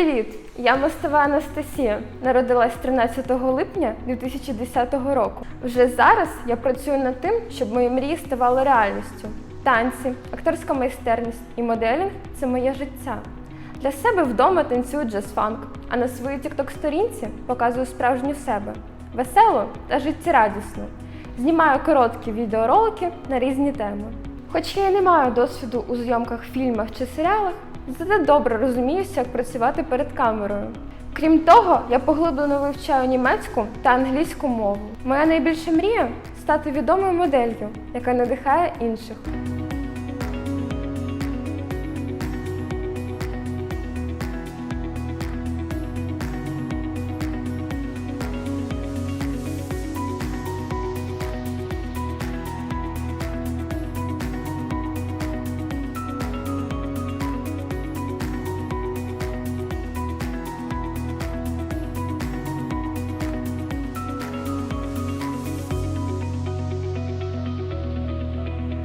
Привіт! Я Мостова Анастасія. Народилась 13 липня 2010 року. Вже зараз я працюю над тим, щоб мої мрії ставали реальністю. Танці, акторська майстерність і моделінг це моє життя. Для себе вдома танцюю джаз-фанк, а на своїй тікток-сторінці показую справжню себе веселу та життєрадісну. Знімаю короткі відеоролики на різні теми. Хоч я не маю досвіду у зйомках, фільмах чи серіалах, зате добре розуміюся, як працювати перед камерою. Крім того, я поглиблено вивчаю німецьку та англійську мову. Моя найбільша мрія стати відомою моделлю, яка надихає інших.